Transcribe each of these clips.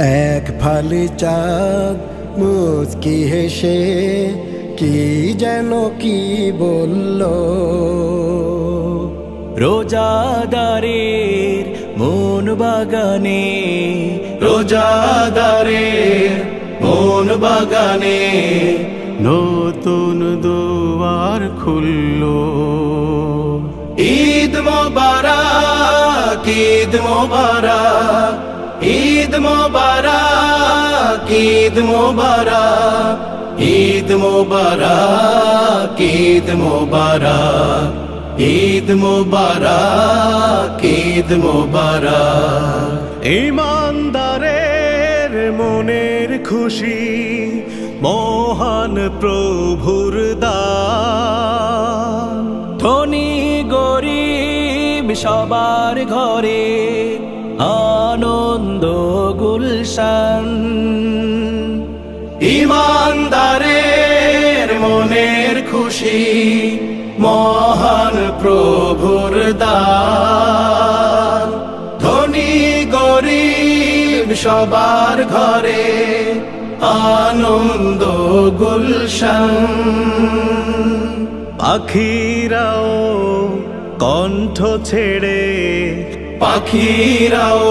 এক ফালি চাঁদ মুচকি হেসে কি যেন কি বলল? রোজাদারের মন বাগানে রোজাদারের মন বাগানে নতুন দুয়ার খুলল। ঈদ মোবারক ঈদ মোবারক মোবারক ঈদ মোবারক ঈদ মোবারক ঈদ মোবারক ঈদ মোবারক ঈদ মোবারক। ইমানদারের মনের খুশি মহান প্রভুর দান। ধনী গরিব সবার ঘরে গুলশান। ইমানদারের মনের খুশি, মহান প্রভুর দান। ধনী, গরিব সবার ঘরে আনন্দ গুলশান। পাখিরাও কণ্ঠ ছেড়ে, পাখিরাও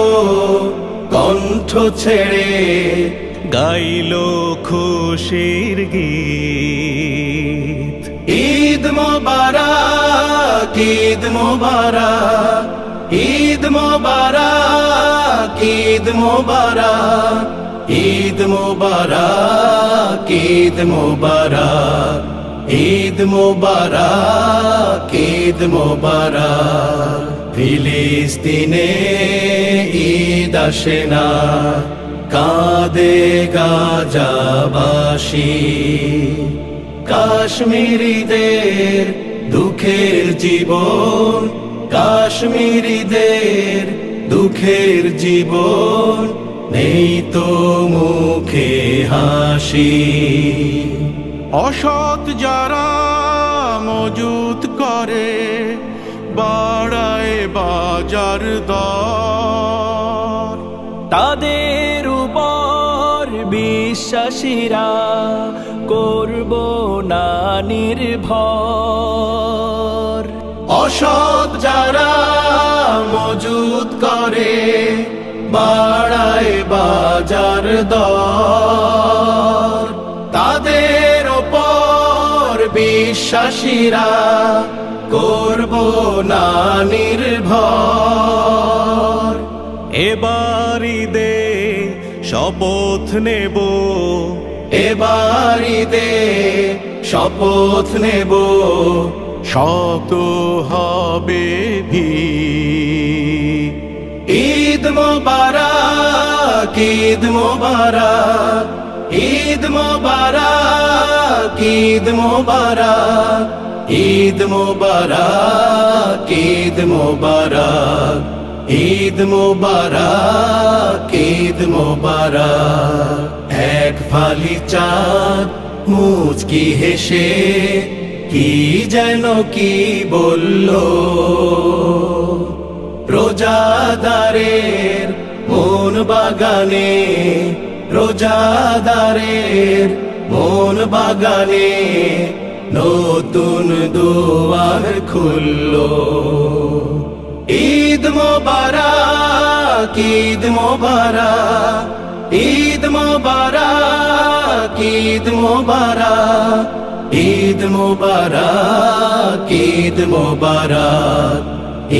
কণ্ঠ ছেড়ে গাইল খুশির গীত। ঈদ মোবারক ঈদ মোবারক ঈদ মোবারক ঈদ মোবারক ঈদ মোবারক ঈদ মোবারক ঈদ মোবারক ঈদ মোবারক। ফিলিস্তিনে ঈদ আসে না, কাঁদে গাজাবাসী। কাশ্মীরিদের দুঃখের জীবন, কাশ্মীরিদের দুঃখের জীবন, নেই তো মুখে হাসি। অসৎ যারা মজুত করে বাড়ায় বাজার দর। তাদের উপর বিশ্বাসীরা করব না নির্ভর। অসৎ যারা মজুদ করে বাড়ায় বাজার দর। তাদের ওপর বিশ্বাসীরা করব না নির্ভর। এবারি দে শপথ নেব। এবারি দে শপথ নেব। শত হবে ভি ঈদ মোবারক ঈদ মোবারক ঈদ মোবারক ঈদ মোবারক। ঈদ মোবারক ঈদ মোবারক ঈদ মোবারক ঈদ মোবারক। এক ফালি চাঁদ মুচকি হেসে, কি যেন কি বলল? রোজাদারের মন বাগানে, রোজাদারের মন বাগানে নতুন দুয়ার খুলল। ঈদ মোবারক ঈদ মোবারক ঈদ মোবারক ঈদ মোবারক ঈদ মোবারক ঈদ মোবারক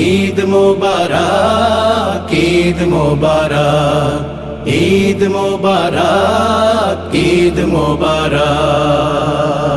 ঈদ মোবারক ঈদ মোবারক ঈদ মোবারক ঈদ মোবারক।